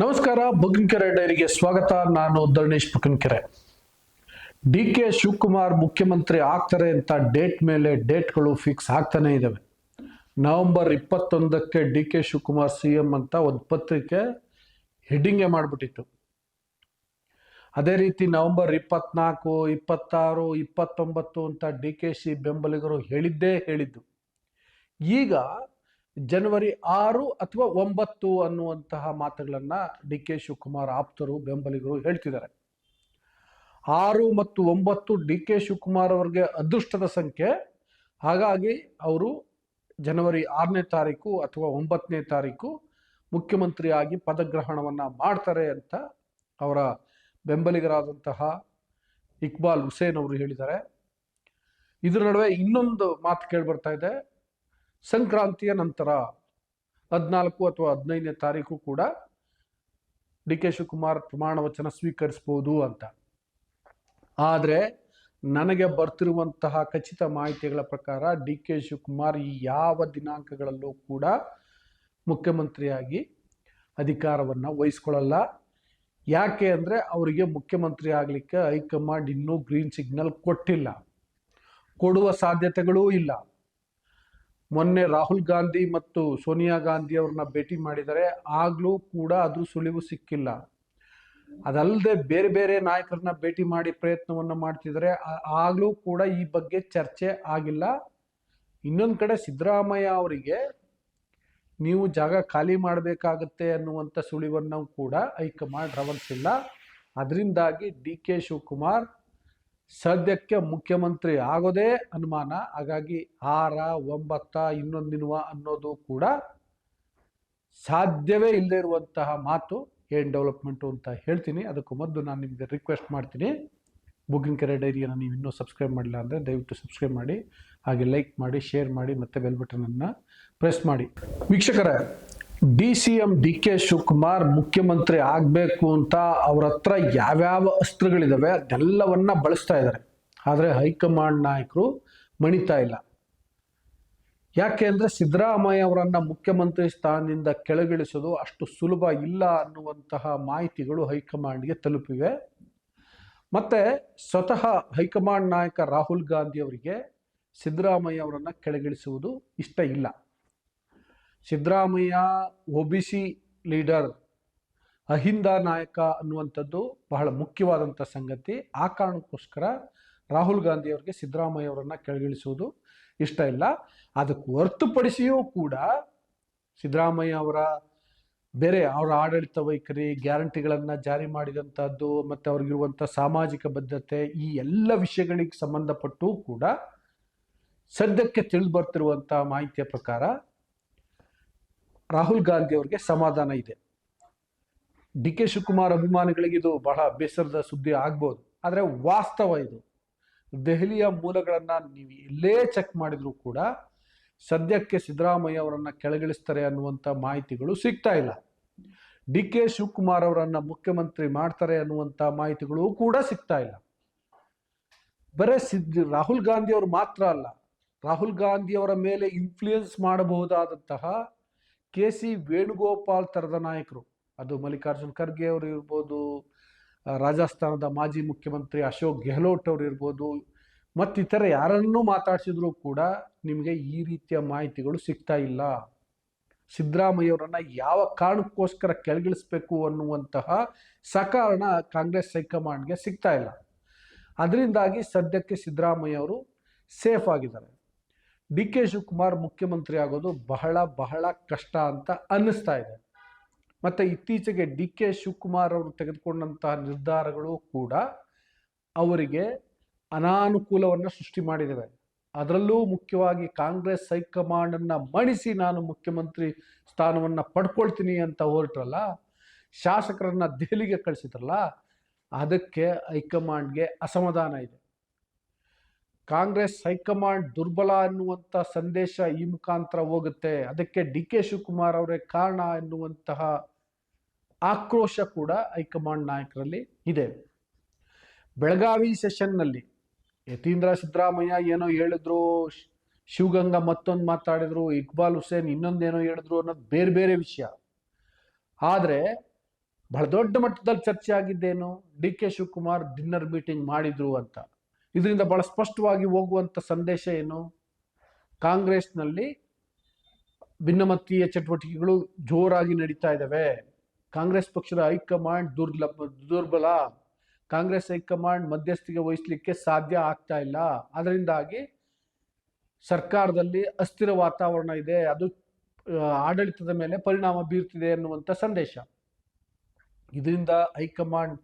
ನಮಸ್ಕಾರ ಬುಗ್ನಕೆರೆ ಡೈರಿಗೆ ಸ್ವಾಗತ. ನಾನು ಧರಣೇಶ್ ಬುಗ್ನಕೆರೆ ಡಿ ಕೆ ಶಿವಕುಮಾರ್ ಮುಖ್ಯಮಂತ್ರಿ ಆಗ್ತಾರೆ ಅಂತ ಡೇಟ್ ಮೇಲೆ ಡೇಟ್ಗಳು ಫಿಕ್ಸ್ ಆಗ್ತಾನೆ ಇದ್ದಾವೆ November ಇಪ್ಪತ್ತೊಂದಕ್ಕೆ D K Shivakumar C M ಅಂತ ಒಂದು ಪತ್ರಿಕೆ ಹೆಡ್ಡಿಂಗೇ ಮಾಡಿಬಿಟ್ಟಿತ್ತು. ಅದೇ ರೀತಿ ನವೆಂಬರ್ ಇಪ್ಪತ್ನಾಲ್ಕು, ಇಪ್ಪತ್ತಾರು, ಇಪ್ಪತ್ತೊಂಬತ್ತು ಅಂತ ಡಿ ಕೆ ಶಿ ಬೆಂಬಲಿಗರು ಹೇಳಿದ್ದೇ ಹೇಳಿದ್ದು. ಈಗ ಜನವರಿ ಆರು ಅಥವಾ ಒಂಬತ್ತು ಅನ್ನುವಂತಹ ಮಾತುಗಳನ್ನು ಡಿ ಕೆ ಶಿವಕುಮಾರ್ ಆಪ್ತರು, ಬೆಂಬಲಿಗರು ಹೇಳ್ತಿದ್ದಾರೆ. ಆರು ಮತ್ತು ಒಂಬತ್ತು ಡಿ ಕೆ ಶಿವಕುಮಾರ್ ಅವರಿಗೆ ಅದೃಷ್ಟದ ಸಂಖ್ಯೆ. ಹಾಗಾಗಿ ಅವರು ಜನವರಿ ಆರನೇ ತಾರೀಕು ಅಥವಾ ಒಂಬತ್ತನೇ ತಾರೀಕು ಮುಖ್ಯಮಂತ್ರಿಯಾಗಿ ಪದಗ್ರಹಣವನ್ನ ಮಾಡ್ತಾರೆ ಅಂತ ಅವರ ಬೆಂಬಲಿಗರಾದಂತಹ ಇಕ್ಬಾಲ್ ಹುಸೇನ್ ಅವರು ಹೇಳಿದ್ದಾರೆ. ಇದರ ನಡುವೆ ಇನ್ನೊಂದು ಮಾತು ಕೇಳಿಬರ್ತಾ ಇದೆ. ಸಂಕ್ರಾಂತಿಯ ನಂತರ ಹದಿನಾಲ್ಕು ಅಥವಾ ಹದಿನೈದನೇ ತಾರೀಕು ಕೂಡ ಡಿ ಕೆ ಶಿವಕುಮಾರ್ ಪ್ರಮಾಣ ವಚನ ಸ್ವೀಕರಿಸಬಹುದು ಅಂತ. ಆದರೆ ನನಗೆ ಬರ್ತಿರುವಂತಹ ಖಚಿತ ಮಾಹಿತಿಗಳ ಪ್ರಕಾರ ಡಿ ಕೆ ಶಿವಕುಮಾರ್ ಈ ಯಾವ ದಿನಾಂಕಗಳಲ್ಲೂ ಕೂಡ ಮುಖ್ಯಮಂತ್ರಿಯಾಗಿ ಅಧಿಕಾರವನ್ನು ವಹಿಸ್ಕೊಳ್ಳಲ್ಲ. ಯಾಕೆ ಅಂದರೆ ಅವರಿಗೆ ಮುಖ್ಯಮಂತ್ರಿ ಆಗಲಿಕ್ಕೆ ಹೈಕಮಾಂಡ್ ಇನ್ನೂ ಗ್ರೀನ್ ಸಿಗ್ನಲ್ ಕೊಟ್ಟಿಲ್ಲ. ಕೊಡುವ ಸಾಧ್ಯತೆಗಳೂ ಇಲ್ಲ. ಮೊನ್ನೆ ರಾಹುಲ್ ಗಾಂಧಿ ಮತ್ತು ಸೋನಿಯಾ ಗಾಂಧಿ ಅವ್ರನ್ನ ಭೇಟಿ ಮಾಡಿದರೆ ಆಗಲೂ ಕೂಡ ಅದು ಸುಳಿವು ಸಿಕ್ಕಿಲ್ಲ. ಅದಲ್ಲದೆ ಬೇರೆ ಬೇರೆ ನಾಯಕರನ್ನ ಭೇಟಿ ಮಾಡಿ ಪ್ರಯತ್ನವನ್ನು ಮಾಡ್ತಿದ್ದಾರೆ. ಆಗಲೂ ಕೂಡ ಈ ಬಗ್ಗೆ ಚರ್ಚೆ ಆಗಿಲ್ಲ. ಇನ್ನೊಂದು ಕಡೆ ಸಿದ್ದರಾಮಯ್ಯ ಅವರಿಗೆ ನೀವು ಜಾಗ ಖಾಲಿ ಮಾಡಬೇಕಾಗತ್ತೆ ಅನ್ನುವಂಥ ಸುಳಿವನ್ನು ಕೂಡ ಹೈಕಮಾಂಡ್ ರವಲ್ಸಿಲ್ಲ ಅದರಿಂದಾಗಿ ಡಿ ಕೆ ಶಿವಕುಮಾರ್ ಸದ್ಯಕ್ಕೆ ಮುಖ್ಯಮಂತ್ರಿ ಆಗೋದೇ ಅನುಮಾನ. ಹಾಗಾಗಿ ಆರ, ಒಂಬತ್ತ, ಇನ್ನೊಂದು ದಿನವ ಅನ್ನೋದು ಕೂಡ ಸಾಧ್ಯವೇ ಇಲ್ಲದೇ ಇರುವಂತಹ ಮಾತು ಏನು ಡೆವಲಪ್ಮೆಂಟು ಅಂತ ಹೇಳ್ತೀನಿ. ಅದಕ್ಕೂ ಮೊದಲು ನಾನು ನಿಮಗೆ ರಿಕ್ವೆಸ್ಟ್ ಮಾಡ್ತೀನಿ. ಬುಕಿಂಗ್ ಕೆರೆ ಡೈರಿಯನ್ನು ನೀವು ಇನ್ನೂ ಸಬ್ಸ್ಕ್ರೈಬ್ ಮಾಡಿಲ್ಲ ಅಂದರೆ ದಯವಿಟ್ಟು ಸಬ್ಸ್ಕ್ರೈಬ್ ಮಾಡಿ. ಹಾಗೆ ಲೈಕ್ ಮಾಡಿ ಶೇರ್ ಮಾಡಿ, ಮತ್ತು ಬೆಲ್ ಬಟನನ್ನು ಪ್ರೆಸ್ ಮಾಡಿ. ವೀಕ್ಷಕರೇ D C M D K Shivakumar ಮುಖ್ಯಮಂತ್ರಿ ಆಗಬೇಕು ಅಂತ ಅವ್ರ ಹತ್ರ ಯಾವ್ಯಾವ ಅಸ್ತ್ರಗಳಿದಾವೆ ಅದೆಲ್ಲವನ್ನ ಬಳಸ್ತಾ ಇದ್ದಾರೆ. ಆದರೆ ಹೈಕಮಾಂಡ್ ನಾಯಕರು ಮಣಿತಾ ಇಲ್ಲ. ಯಾಕೆ ಅಂದರೆ ಸಿದ್ದರಾಮಯ್ಯ ಅವರನ್ನು ಮುಖ್ಯಮಂತ್ರಿ ಸ್ಥಾನದಿಂದ ಕೆಳಗಿಳಿಸೋದು ಅಷ್ಟು ಸುಲಭ ಇಲ್ಲ ಅನ್ನುವಂತಹ ಮಾಹಿತಿಗಳು ಹೈಕಮಾಂಡ್ಗೆ ತಲುಪಿವೆ. ಮತ್ತೆ ಸ್ವತಃ ಹೈಕಮಾಂಡ್ ನಾಯಕ ರಾಹುಲ್ ಗಾಂಧಿ ಅವರಿಗೆ ಸಿದ್ದರಾಮಯ್ಯ ಅವರನ್ನು ಕೆಳಗಿಳಿಸುವುದು ಇಷ್ಟ ಇಲ್ಲ. Siddaramaiah, O B C leader, Ahinda ನಾಯಕ ಅನ್ನುವಂಥದ್ದು ಬಹಳ ಮುಖ್ಯವಾದಂಥ ಸಂಗತಿ. ಆ ಕಾರಣಕ್ಕೋಸ್ಕರ ರಾಹುಲ್ ಗಾಂಧಿ ಅವರಿಗೆ ಸಿದ್ದರಾಮಯ್ಯ ಅವರನ್ನು ಕೆಳಗಿಳಿಸುವುದು ಇಷ್ಟ ಇಲ್ಲ. ಅದಕ್ಕೆ ಹೊರತುಪಡಿಸಿಯೂ ಕೂಡ ಸಿದ್ದರಾಮಯ್ಯ ಅವರ ಬೇರೆ ಅವರ ಆಡಳಿತ ವೈಖರಿ, ಗ್ಯಾರಂಟಿಗಳನ್ನು ಜಾರಿ ಮಾಡಿದಂಥದ್ದು, ಮತ್ತು ಅವ್ರಿಗಿರುವಂಥ ಸಾಮಾಜಿಕ ಬದ್ಧತೆ ಈ ಎಲ್ಲ ವಿಷಯಗಳಿಗೆ ಸಂಬಂಧಪಟ್ಟು ಕೂಡ ಸದ್ಯಕ್ಕೆ ತಿಳಿದು ಬರ್ತಿರುವಂಥ ಮಾಹಿತಿಯ ಪ್ರಕಾರ ರಾಹುಲ್ ಗಾಂಧಿ ಅವರಿಗೆ ಸಮಾಧಾನ ಇದೆ. ಡಿ ಕೆ ಶಿವಕುಮಾರ್ ಅಭಿಮಾನಿಗಳಿಗೆ ಇದು ಬಹಳ ಬೇಸರದ ಸುದ್ದಿ ಆಗ್ಬೋದು. ಆದರೆ ವಾಸ್ತವ ಇದು. ದೆಹಲಿಯ ಮೂಲಗಳನ್ನು ನೀವು ಎಲ್ಲೇ ಚೆಕ್ ಮಾಡಿದರೂ ಕೂಡ ಸದ್ಯಕ್ಕೆ ಸಿದ್ದರಾಮಯ್ಯ ಅವರನ್ನು ಕೆಳಗಿಳಿಸ್ತಾರೆ ಅನ್ನುವಂಥ ಮಾಹಿತಿಗಳು ಸಿಗ್ತಾ ಇಲ್ಲ. ಡಿ ಕೆ ಶಿವಕುಮಾರ್ ಅವರನ್ನು ಮುಖ್ಯಮಂತ್ರಿ ಮಾಡ್ತಾರೆ ಅನ್ನುವಂಥ ಮಾಹಿತಿಗಳು ಕೂಡ ಸಿಗ್ತಾ ಇಲ್ಲ. ಬರೀ ಸಿದ್ ರಾಹುಲ್ ಗಾಂಧಿ ಅವರು ಮಾತ್ರ ಅಲ್ಲ. ರಾಹುಲ್ ಗಾಂಧಿ ಅವರ ಮೇಲೆ ಇನ್ಫ್ಲೂಯೆನ್ಸ್ ಮಾಡಬಹುದಾದಂತಹ ಕೆ ಸಿ ವೇಣುಗೋಪಾಲ್ ಥರದ ನಾಯಕರು. ಅದು ಮಲ್ಲಿಕಾರ್ಜುನ್ ಖರ್ಗೆ ಅವರು ಇರ್ಬೋದು ರಾಜಸ್ಥಾನದ ಮಾಜಿ ಮುಖ್ಯಮಂತ್ರಿ ಅಶೋಕ್ ಗೆಹ್ಲೋಟ್ ಅವರು ಇರ್ಬೋದು, ಮತ್ತಿತರ ಯಾರನ್ನೂ ಮಾತಾಡಿಸಿದ್ರು ಕೂಡ ನಿಮಗೆ ಈ ರೀತಿಯ ಮಾಹಿತಿಗಳು ಸಿಗ್ತಾ ಇಲ್ಲ. ಸಿದ್ದರಾಮಯ್ಯವರನ್ನ ಯಾವ ಕಾರಣಕ್ಕೋಸ್ಕರ ಕೆಳಗಿಳಿಸ್ಬೇಕು ಅನ್ನುವಂತಹ ಸಕಾರಣ ಕಾಂಗ್ರೆಸ್ ಹೈಕಮಾಂಡ್ಗೆ ಸಿಗ್ತಾ ಇಲ್ಲ. ಅದರಿಂದಾಗಿ ಸದ್ಯಕ್ಕೆ ಸಿದ್ದರಾಮಯ್ಯ ಅವರು ಸೇಫ್ ಆಗಿದ್ದಾರೆ. ಡಿ ಕೆ ಶಿವಕುಮಾರ್ ಮುಖ್ಯಮಂತ್ರಿ ಆಗೋದು ಬಹಳ ಬಹಳ ಕಷ್ಟ ಅಂತ ಅನ್ನಿಸ್ತಾ ಇದೆ. ಮತ್ತು ಇತ್ತೀಚೆಗೆ ಡಿ ಕೆ ಶಿವಕುಮಾರ್ ಅವರು ತೆಗೆದುಕೊಂಡಂತಹ ನಿರ್ಧಾರಗಳು ಕೂಡ ಅವರಿಗೆ ಅನಾನುಕೂಲವನ್ನು ಸೃಷ್ಟಿ ಮಾಡಿದ್ದಾವೆ ಅದರಲ್ಲೂ ಮುಖ್ಯವಾಗಿ ಕಾಂಗ್ರೆಸ್ ಹೈಕಮಾಂಡನ್ನು ಮಣಿಸಿ ನಾನು ಮುಖ್ಯಮಂತ್ರಿ ಸ್ಥಾನವನ್ನು ಪಡ್ಕೊಳ್ತೀನಿ ಅಂತ ಹೊರಟ್ರಲ್ಲ ಶಾಸಕರನ್ನ ದೆಹಲಿಗೆ ಕಳಿಸಿದ್ರಲ್ಲ, ಅದಕ್ಕೆ ಹೈಕಮಾಂಡ್ಗೆ ಅಸಮಾಧಾನ ಇದೆ. ಕಾಂಗ್ರೆಸ್ ಹೈಕಮಾಂಡ್ ದುರ್ಬಲ ಅನ್ನುವಂಥ ಸಂದೇಶ ಈ ಮುಖಾಂತರ ಹೋಗುತ್ತೆ. ಅದಕ್ಕೆ ಡಿ ಕೆ ಶಿವಕುಮಾರ್ ಅವರೇ ಕಾರಣ ಎನ್ನುವಂತಹ ಆಕ್ರೋಶ ಕೂಡ ಹೈಕಮಾಂಡ್ ನಾಯಕರಲ್ಲಿ ಇದೆ. ಬೆಳಗಾವಿ ಸೆಷನ್ನಲ್ಲಿ ಯತೀಂದ್ರ ಸಿದ್ದರಾಮಯ್ಯ ಏನೋ ಹೇಳಿದ್ರು ಶಿವಗಂಗಾ ಮತ್ತೊಂದು ಮಾತಾಡಿದ್ರು, ಇಕ್ಬಾಲ್ ಹುಸೇನ್ ಇನ್ನೊಂದೇನೋ ಹೇಳಿದ್ರು ಅನ್ನೋದು ಬೇರೆ ಬೇರೆ ವಿಷಯ. ಆದರೆ ಬಹಳ ದೊಡ್ಡ ಮಟ್ಟದಲ್ಲಿ ಚರ್ಚೆ ಆಗಿದ್ದೇನು? D K Shivakumar dinner meeting ಮಾಡಿದ್ರು ಅಂತ. ಇದರಿಂದ ಬಹಳ ಸ್ಪಷ್ಟವಾಗಿ ಹೋಗುವಂತ ಸಂದೇಶ ಏನು? ಕಾಂಗ್ರೆಸ್ನಲ್ಲಿ ಭಿನ್ನಮತೀಯ ಚಟುವಟಿಕೆಗಳು ಜೋರಾಗಿ ನಡೀತಾ ಇದ್ದಾವೆ ಕಾಂಗ್ರೆಸ್ ಪಕ್ಷದ ಹೈಕಮಾಂಡ್ ದುರ್ಲಭ, ದುರ್ಬಲ. ಕಾಂಗ್ರೆಸ್ ಹೈಕಮಾಂಡ್ ಮಧ್ಯಸ್ಥಿಗೆ ವಹಿಸಲಿಕ್ಕೆ ಸಾಧ್ಯ ಆಗ್ತಾ ಇಲ್ಲ. ಅದರಿಂದಾಗಿ ಸರ್ಕಾರದಲ್ಲಿ ಅಸ್ಥಿರ ವಾತಾವರಣ ಇದೆ. ಅದು ಆಡಳಿತದ ಮೇಲೆ ಪರಿಣಾಮ ಬೀರ್ತಿದೆ ಅನ್ನುವಂಥ ಸಂದೇಶ. ಇದರಿಂದ ಹೈಕಮಾಂಡ್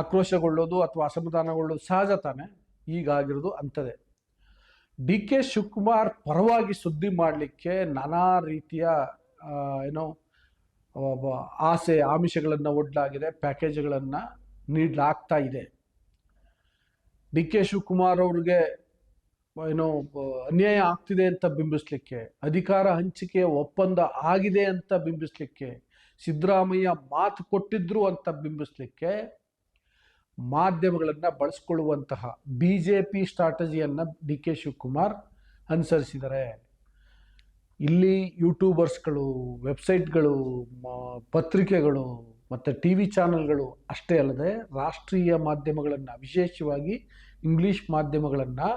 ಆಕ್ರೋಶಗೊಳ್ಳೋದು ಅಥವಾ ಅಸಮಾಧಾನಗೊಳ್ಳೋದು ಸಹಜ ತಾನೆ. ಈಗಾಗಿರೋದು ಅಂಥದ್ದೇ. ಡಿ ಕೆ ಶಿವಕುಮಾರ್ ಪರವಾಗಿ ಸುದ್ದಿ ಮಾಡಲಿಕ್ಕೆ ನಾನಾ ರೀತಿಯ ಏನೋ ಆಸೆ, ಆಮಿಷಗಳನ್ನು ಒಡ್ಲಾಗಿದೆ, ಪ್ಯಾಕೇಜ್ಗಳನ್ನು ನೀಡಲಾಗ್ತಾ ಇದೆ. ಡಿ ಕೆ ಶಿವಕುಮಾರ್ ಅವ್ರಿಗೆ, ಏನೋ ಅನ್ಯಾಯ ಆಗ್ತಿದೆ ಅಂತ ಬಿಂಬಿಸ್ಲಿಕ್ಕೆ, ಅಧಿಕಾರ ಹಂಚಿಕೆ ಒಪ್ಪಂದ ಆಗಿದೆ ಅಂತ ಬಿಂಬಿಸ್ಲಿಕ್ಕೆ, ಸಿದ್ದರಾಮಯ್ಯ ಮಾತು ಕೊಟ್ಟಿದ್ರು ಅಂತ ಬಿಂಬಿಸ್ಲಿಕ್ಕೆ ಮಾಧ್ಯಮಗಳನ್ನು ಬಳಸ್ಕೊಳ್ಳುವಂತಹ ಬಿ ಜೆ ಪಿ ಸ್ಟ್ರಾಟಜಿಯನ್ನು ಡಿ ಕೆ ಶಿವಕುಮಾರ್ ಅನುಸರಿಸಿದ್ದಾರೆ. ಇಲ್ಲಿ ಯೂಟ್ಯೂಬರ್ಸ್ಗಳು, ವೆಬ್ಸೈಟ್ಗಳು ಪತ್ರಿಕೆಗಳು ಮತ್ತು ಟಿ ವಿ ಚಾನಲ್ಗಳು ಅಷ್ಟೇ ಅಲ್ಲದೆ ರಾಷ್ಟ್ರೀಯ ಮಾಧ್ಯಮಗಳನ್ನು ವಿಶೇಷವಾಗಿ ಇಂಗ್ಲೀಷ್ ಮಾಧ್ಯಮಗಳನ್ನು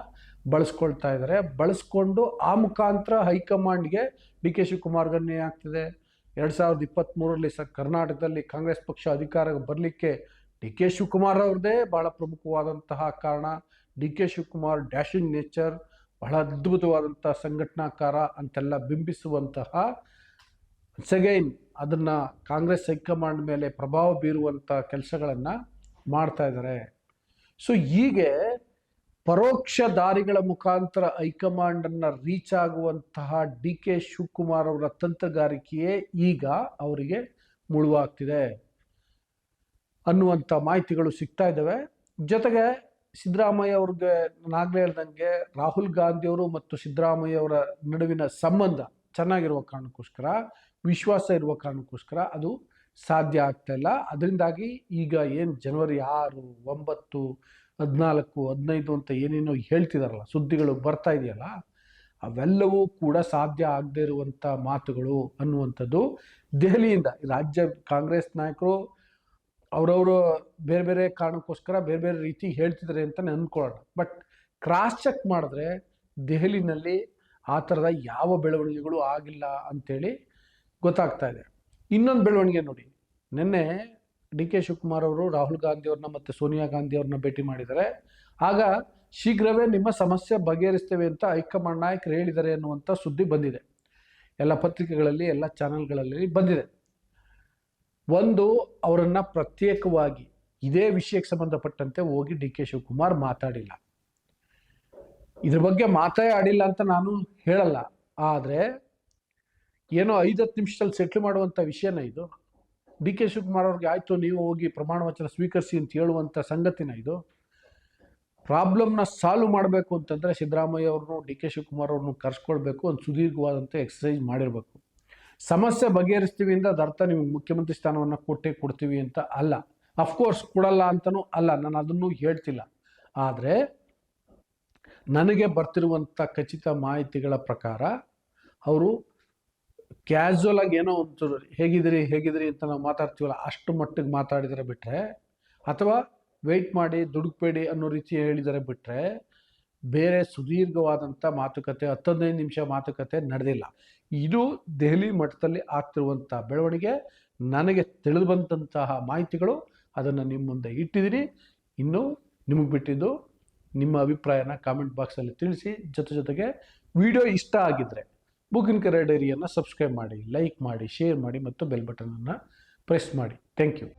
ಬಳಸ್ಕೊಳ್ತಾ ಇದ್ದಾರೆ. ಬಳಸ್ಕೊಂಡು ಆ ಮುಖಾಂತರ ಹೈಕಮಾಂಡ್ಗೆ ಡಿ ಕೆ ಶಿವಕುಮಾರ್ಗನ್ನೇ ಆಗ್ತಿದೆ. ಎರಡು ಸಾವಿರದ ಇಪ್ಪತ್ತ್ಮೂರರಲ್ಲಿ ಸ, ಕರ್ನಾಟಕದಲ್ಲಿ ಕಾಂಗ್ರೆಸ್ ಪಕ್ಷ ಅಧಿಕಾರಕ್ಕೆ ಬರಲಿಕ್ಕೆ ಡಿ ಕೆ ಶಿವಕುಮಾರ್ ಅವ್ರದ್ದೇ ಬಹಳ ಪ್ರಮುಖವಾದಂತಹ ಕಾರಣ. D K Shivakumar dashing nature ಬಹಳ ಅದ್ಭುತವಾದಂಥ ಸಂಘಟನಾಕಾರ ಅಂತೆಲ್ಲ ಬಿಂಬಿಸುವಂತಹ ಸೆಗೈನ್ ಅದನ್ನು ಕಾಂಗ್ರೆಸ್ ಹೈಕಮಾಂಡ್ ಮೇಲೆ ಪ್ರಭಾವ ಬೀರುವಂಥ ಕೆಲಸಗಳನ್ನು ಮಾಡ್ತಾ ಇದ್ದಾರೆ ಸೊ ಹೀಗೆ ಪರೋಕ್ಷ ದಾರಿಗಳ ಮುಖಾಂತರ ಹೈಕಮಾಂಡನ್ನು ರೀಚ್ ಆಗುವಂತಹ ಡಿ ಕೆ ಶಿವಕುಮಾರ್ ಅವರ ತಂತ್ರಗಾರಿಕೆಯೇ ಈಗ ಅವರಿಗೆ ಮುಳುವಾಗ್ತಿದೆ. ಅನ್ನುವಂಥ ಮಾಹಿತಿಗಳು ಸಿಗ್ತಾ ಇದ್ದಾವೆ. ಜೊತೆಗೆ ಸಿದ್ದರಾಮಯ್ಯ ಅವ್ರಿಗೆ ನಾಗಲೇ ಹೇಳ್ದಂಗೆ ರಾಹುಲ್ ಗಾಂಧಿಯವರು ಮತ್ತು ಸಿದ್ದರಾಮಯ್ಯ ಅವರ ನಡುವಿನ ಸಂಬಂಧ ಚೆನ್ನಾಗಿರುವ ಕಾರಣಕ್ಕೋಸ್ಕರ, ವಿಶ್ವಾಸ ಇರುವ ಕಾರಣಕ್ಕೋಸ್ಕರ ಅದು ಸಾಧ್ಯ ಆಗ್ತಾ ಅದರಿಂದಾಗಿ ಈಗ ಏನು ಜನವರಿ ಆರು, ಒಂಬತ್ತು, ಹದಿನಾಲ್ಕು, ಹದಿನೈದು ಅಂತ ಏನೇನೋ ಹೇಳ್ತಿದಾರಲ್ಲ, ಸುದ್ದಿಗಳು ಬರ್ತಾ ಇದೆಯಲ್ಲ, ಅವೆಲ್ಲವೂ ಕೂಡ ಸಾಧ್ಯ ಆಗದೇ ಇರುವಂಥ ಮಾತುಗಳು ಅನ್ನುವಂಥದ್ದು ದೆಹಲಿಯಿಂದ ರಾಜ್ಯ ಕಾಂಗ್ರೆಸ್ ನಾಯಕರು ಅವರವರು ಬೇರೆ ಬೇರೆ ಕಾರಣಕ್ಕೋಸ್ಕರ ಬೇರೆ ಬೇರೆ ರೀತಿ ಹೇಳ್ತಿದ್ದಾರೆ ಅಂತಲೇ ಅಂದ್ಕೊಳ್ಳೋಣ. ಬಟ್ ಕ್ರಾಸ್ ಚೆಕ್ ಮಾಡಿದ್ರೆ ದೆಹಲಿನಲ್ಲಿ ಆ ಥರದ ಯಾವ ಬೆಳವಣಿಗೆಗಳು ಆಗಿಲ್ಲ ಅಂಥೇಳಿ ಗೊತ್ತಾಗ್ತಾ ಇದೆ. ಇನ್ನೊಂದು ಬೆಳವಣಿಗೆ ನೋಡಿ. ನಿನ್ನೆ ಡಿ ಕೆ ಶಿವಕುಮಾರ್ ಅವರು ರಾಹುಲ್ ಗಾಂಧಿ ಅವ್ರನ್ನ ಮತ್ತು ಸೋನಿಯಾ ಗಾಂಧಿ ಅವ್ರನ್ನ ಭೇಟಿ ಮಾಡಿದ್ದಾರೆ. ಆಗ ಶೀಘ್ರವೇ ನಿಮ್ಮ ಸಮಸ್ಯೆ ಬಗೆಹರಿಸ್ತೇವೆ ಅಂತ ಹೈಕಮಾಂಡ್ ನಾಯಕರು ಹೇಳಿದ್ದಾರೆ ಅನ್ನುವಂಥ ಸುದ್ದಿ ಬಂದಿದೆ. ಎಲ್ಲ ಪತ್ರಿಕೆಗಳಲ್ಲಿ, ಎಲ್ಲ ಚಾನೆಲ್ಗಳಲ್ಲಿ ಬಂದಿದೆ. ಒಂದು, ಅವರನ್ನು ಪ್ರತ್ಯೇಕವಾಗಿ ಇದೇ ವಿಷಯಕ್ಕೆ ಸಂಬಂಧಪಟ್ಟಂತೆ ಹೋಗಿ ಡಿ ಕೆ ಶಿವಕುಮಾರ್ ಮಾತಾಡಿಲ್ಲ. ಇದ್ರ ಬಗ್ಗೆ ಮಾತೇ ಆಡಿಲ್ಲ ಅಂತ ನಾನು ಹೇಳಲ್ಲ. ಆದರೆ ಏನೋ ಐದತ್ತು ನಿಮಿಷದಲ್ಲಿ ಸೆಟ್ಲ್ ಮಾಡುವಂಥ ವಿಷಯನ ಇದು. ಡಿ ಕೆ ಶಿವಕುಮಾರ್ ಅವ್ರಿಗೆ ಆಯಿತು, ನೀವು ಹೋಗಿ ಪ್ರಮಾಣ ವಚನ ಸ್ವೀಕರಿಸಿ ಅಂತ ಹೇಳುವಂಥ ಸಂಗತಿನ ಇದು. ಪ್ರಾಬ್ಲಮ್ನ ಸಾಲ್ವ್ ಮಾಡಬೇಕು ಅಂತಂದರೆ ಸಿದ್ದರಾಮಯ್ಯ ಅವ್ರನ್ನು, ಡಿ ಕೆ ಶಿವಕುಮಾರ್ ಅವ್ರನ್ನೂ ಕರ್ಸ್ಕೊಳ್ಬೇಕು, ಒಂದು ಸುದೀರ್ಘವಾದಂಥ ಎಕ್ಸಸೈಸ್ ಮಾಡಿರಬೇಕು. ಸಮಸ್ಯೆ ಬಗೆಹರಿಸ್ತೀವಿ ಅಂತ ಅದರ್ಥ ನಿಮ್ಗೆ ಮುಖ್ಯಮಂತ್ರಿ ಸ್ಥಾನವನ್ನು ಕೊಟ್ಟೇ ಕೊಡ್ತೀವಿ ಅಂತ ಅಲ್ಲ. ಅಫ್ಕೋರ್ಸ್ ಕೊಡಲ್ಲ ಅಂತಲೂ ಅಲ್ಲ, ನಾನು ಅದನ್ನು ಹೇಳ್ತಿಲ್ಲ. ಆದರೆ ನನಗೆ ಬರ್ತಿರುವಂಥ ಖಚಿತ ಮಾಹಿತಿಗಳ ಪ್ರಕಾರ ಅವರು ಕ್ಯಾಶುವಲ್ ಆಗಿ ಏನೋ ಒಂದು ಹೇಗಿದ್ದೀರಿ ಹೇಗಿದ್ದೀರಿ ಅಂತ ನಾವು ಮಾತಾಡ್ತೀವಲ್ಲ, ಅಷ್ಟು ಮಟ್ಟಿಗೆ ಮಾತಾಡಿದರೆ ಬಿಟ್ಟರೆ ಅಥವಾ ವೆಯ್ಟ್ ಮಾಡಿ ದುಡುಕ್ಬೇಡಿ ಅನ್ನೋ ರೀತಿ ಹೇಳಿದರೆ ಬಿಟ್ಟರೆ ಬೇರೆ ಸುದೀರ್ಘವಾದಂಥ ಮಾತುಕತೆ ಹತ್ತೊಂದೈದು ನಿಮಿಷ ಮಾತುಕತೆ ನಡೆದಿಲ್ಲ. ಇದು ದೆಹಲಿ ಮಟ್ಟದಲ್ಲಿ ಆಗ್ತಿರುವಂಥ ಬೆಳವಣಿಗೆ. ನನಗೆ ತಿಳಿದು ಬಂದಂತಹ ಮಾಹಿತಿಗಳು ಅದನ್ನು ನಿಮ್ಮ ಮುಂದೆ ಇಟ್ಟಿದ್ದೀನಿ. ಇನ್ನು ನಿಮಗೆ ಬಿಟ್ಟಿದ್ದು ನಿಮ್ಮ ಅಭಿಪ್ರಾಯನ ಕಾಮೆಂಟ್ ಬಾಕ್ಸಲ್ಲಿ ತಿಳಿಸಿ. ಜೊತೆ ಜೊತೆಗೆ ವಿಡಿಯೋ ಇಷ್ಟ ಆಗಿದ್ದರೆ ಬುಕ್ಕಿನ ಕರೆ ಡೈರಿಯನ್ನು ಸಬ್ಸ್ಕ್ರೈಬ್ ಮಾಡಿ ಲೈಕ್ ಮಾಡಿ ಶೇರ್ ಮಾಡಿ ಮತ್ತು ಬೆಲ್ ಬಟನನ್ನು ಪ್ರೆಸ್ ಮಾಡಿ. Thank you